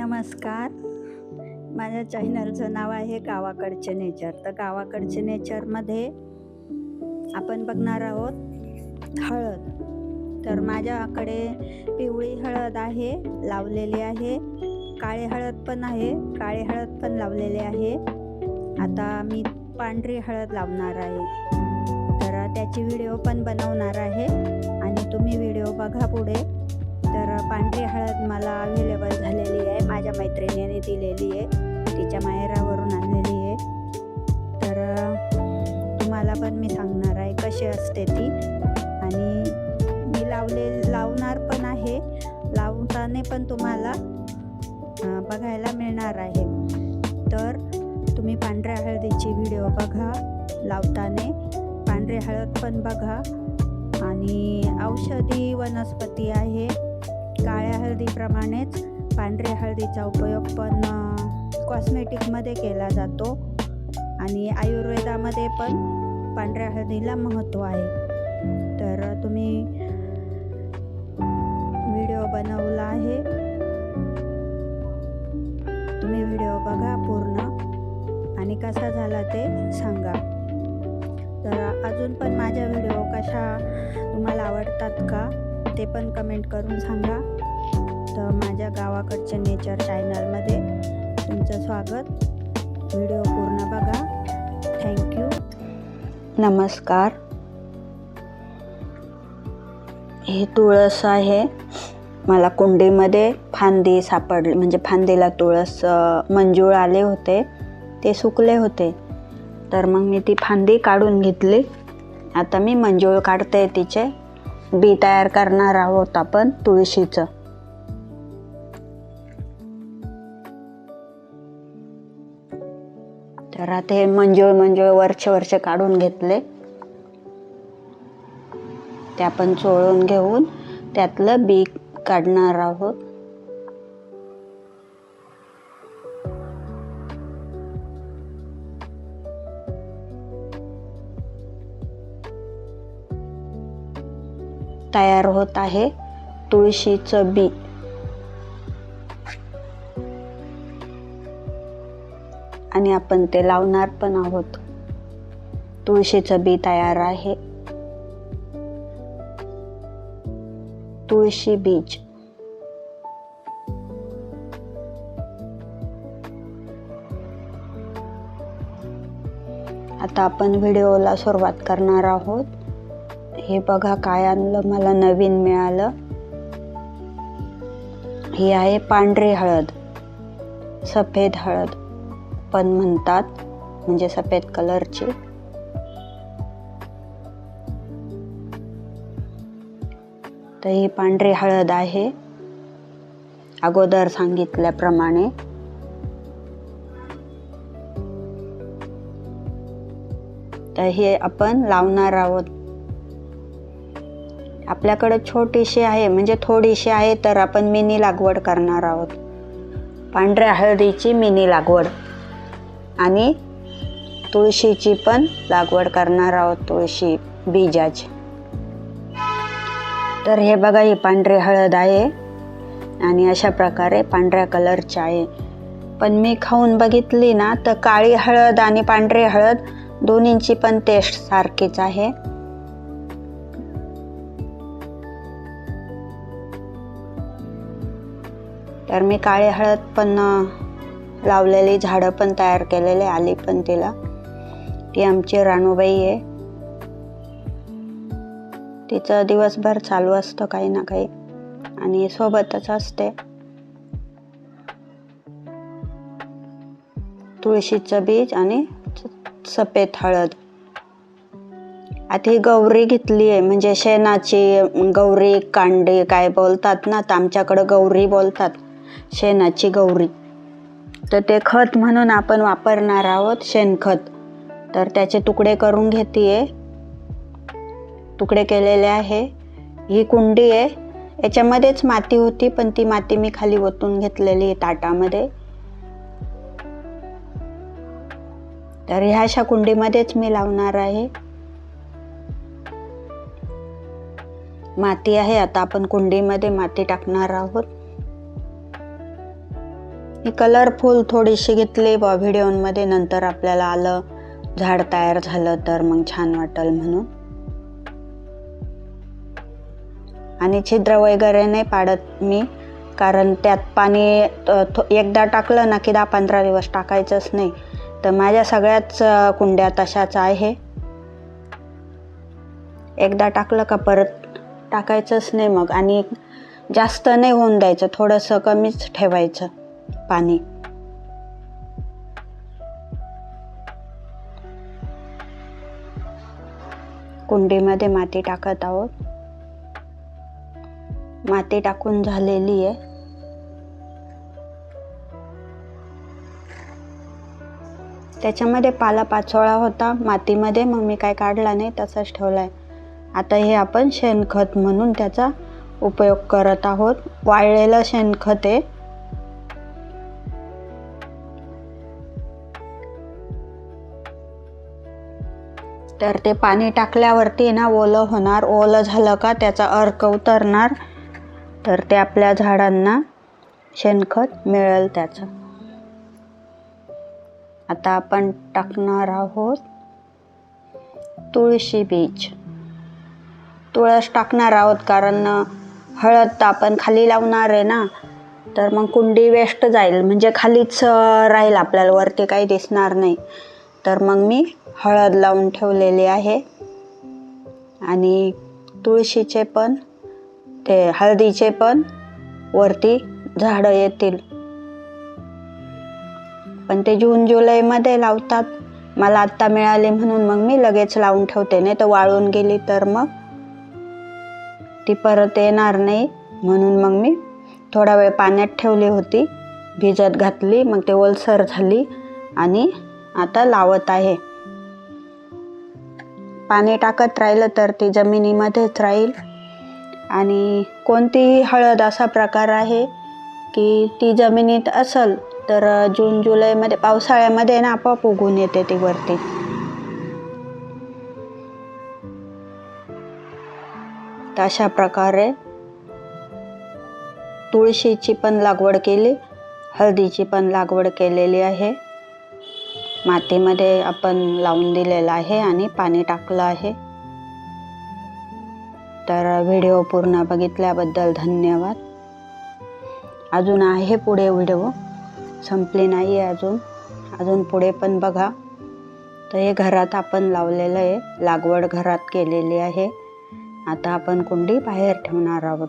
नमस्कार. माझ्या चॅनलचं नाव आहे गावाकडचे नेचर. तर गावाकडचे नेचरमध्ये आपण बघणार आहोत हळद. तर माझ्याकडे पिवळी हळद आहे लावलेली आहे. काळी हळद पण आहे काळी हळद पण लावलेली आहे. आता मी पांढरी हळद लावणार आहे. तर त्याची व्हिडिओ पण बनवणार आहे आणि तुम्ही व्हिडिओ बघा पुढे. पांढरी हळद मला अवेलेबल झालेली आहे. माझ्या मैत्रिणीने दिलेली आहे. तिच्या माहेरावरून आणलेली आहे. तर तुम्हाला पण मी सांगणार आहे कशी असते ती. आणि मी लावले लावणार पण आहे. लावताना पण तुम्हाला बघायला मिळणार आहे. तर तुम्ही पांढऱ्या हळदीची व्हिडिओ बघा. लावताना पांढरी हळद पण बघा. आणि औषधी वनस्पती आहे. काळ्या हळदीप्रमाणेच पांढऱ्या हळदीचा उपयोग पण कॉस्मेटिकमध्ये केला जातो. आणि आयुर्वेदामध्ये पण पांढऱ्या हळदीला महत्त्व आहे. तर तुम्ही व्हिडिओ बनवला आहे. तुम्ही व्हिडिओ बघा पूर्ण. आणि कसा झाला ते सांगा. तर अजून पण माझ्या व्हिडिओ कशा तुम्हाला आवडतात का? ते पण कमेंट करून सांगा. तर माझ्या गावाकडच्या नेचर चॅनलमध्ये तुमचं स्वागत. व्हिडिओ पूर्ण बघा. थँक्यू नमस्कार. हे तुळस आहे. मला कुंडीमध्ये फांदी सापडली म्हणजे फांदीला तुळस मंजूळ आले होते. ते सुकले होते. तर मग मी ती फांदी काढून घेतली. आता मी मंजूळ काढते तिचे. बी तयार करणार आहोत आपण तुळशीचं. तर आता हे मंजूळ मंजूळ वरचे वरचे काढून घेतले. ते आपण चोळून घेऊन त्यातलं बी काढणार आहोत. तयार होत आहे. तुळशीचं बी. आणि आपण ते लावणार पण आहोत. तुळशीचं बी तयार आहे. तुळशी बीज. आता आपण व्हिडिओला सुरुवात करणार आहोत. हे बघा काय आणलं मला नवीन मिळालं. ही आहे पांढरी हळद सफेद हळद. पण म्हणतात म्हणजे सफेद कलरची. तर ही पांढरी हळद आहे. अगोदर सांगितल्याप्रमाणे. तर हे आपण लावणार आहोत. आपल्याकडे छोटीशी आहे म्हणजे थोडीशी आहे तर आपण मिनी लागवड करणार आहोत. पांढऱ्या हळदीची मिनी लागवड. आणि तुळशीची पण लागवड करणार आहोत तुळशी बीजाची. तर हे बघा ही पांढरी हळद आहे. आणि अशा प्रकारे पांढऱ्या कलरची आहे. पण मी खाऊन बघितली ना तर काळी हळद आणि पांढरी हळद दोन्हींची पण टेस्ट सारखीच आहे. तर मी काळी हळद पण लावलेली झाडं पण तयार केलेले आली पण तिला. ती आमची राणूबाई आहे. तिचं दिवसभर चालू असतं काही ना काही आणि सोबतच असते. तुळशीचं बीज आणि सफेद हळद. आता ही गौरी घेतली आहे म्हणजे शेणाची गौरी कांडी काय बोलतात ना तर आमच्याकडं गौरी बोलतात. शेणाची गौरी. तर ते खत म्हणून आपण वापरणार आहोत शेणखत. तर त्याचे तुकडे करून घेते तुकडे केलेले आहे. ही कुंडी आहे. याच्यामध्येच माती होती पण ती माती मी खाली ओतून घेतलेली आहे ताटामध्ये. तर ह्या अशा कुंडीमध्येच मी लावणार आहे. माती आहे. आता आपण कुंडीमध्ये माती टाकणार आहोत. मी कलरफुल थोडीशी घेतली बा व्हिडिओमध्ये नंतर आपल्याला आलं झाड तयार झालं तर मग छान वाटेल म्हणून. आणि छिद्र वगैरे नाही पाडत मी कारण त्यात पाणी थो- एकदा टाकलं ना की दहा पंधरा दिवस टाकायचंच नाही. तर माझ्या सगळ्याच कुंड्या तशाच आहे. एकदा टाकलं का परत टाकायचंच नाही मग. आणि जास्त नाही होऊन द्यायचं थोडंसं कमीच ठेवायचं. पाणी. कुंडीमध्ये माती टाकत आहोत. माती टाकून झालेली आहे. त्याच्यामध्ये पाला पाचोळा होता. मातीमध्ये मग मी काय काढला नाही तसाच ठेवलाय. आता हे आपण शेणखत म्हणून त्याचा उपयोग करत आहोत. वाळलेलं शेणखत आहे. तर ते पाणी टाकल्यावरती ना ओलं होणार. ओलं झालं का त्याचा अर्क उतरणार. तर ते आपल्या झाडांना शेणखत मिळेल त्याचं. आता आपण टाकणार आहोत तुळशी बीज. तुळस टाकणार आहोत कारण हळद तर आपण खाली लावणार आहे ना. तर मग कुंडी वेस्ट जाईल. म्हणजे खालीच राहील आपल्याला. वरती काही दिसणार नाही. तर मग मी हळद लावून ठेवलेली आहे. आणि तुळशीचे पण ते हळदीचे पण वरती झाडं येतील. पण ते जून जुलैमध्ये लावतात. मला आत्ता मिळाले म्हणून मग मी लगेच लावून ठेवते. नाही तर वाळून गेली तर मग ती परत येणार नाही म्हणून मग मी थोडा वेळ पाण्यात ठेवली होती. भिजत घातली. मग ते ओलसर झाली आणि आता लावत आहे. पाणी टाकत राहिलं तर ती जमिनीमध्येच राहील. आणि कोणतीही हळद असा प्रकार आहे की ती जमिनीत असल तर जून जुलैमध्ये पावसाळ्यामध्ये ना आपोआप उगून येते ती वरती. तर अशा प्रकारे तुळशीची पण लागवड केली हळदीची पण लागवड केलेली आहे. मातीमध्ये आपण लावून दिलेलं आहे आणि पाणी टाकलं आहे. तर व्हिडिओ पूर्ण बघितल्याबद्दल धन्यवाद. अजून आहे पुढे व्हिडिओ. संपली नाही आहे अजून. अजून पुढे पण बघा. तर हे घरात आपण लावलेलं आहे. लागवड घरात केलेली आहे. आता आपण कुंडी बाहेर ठेवणार आहोत.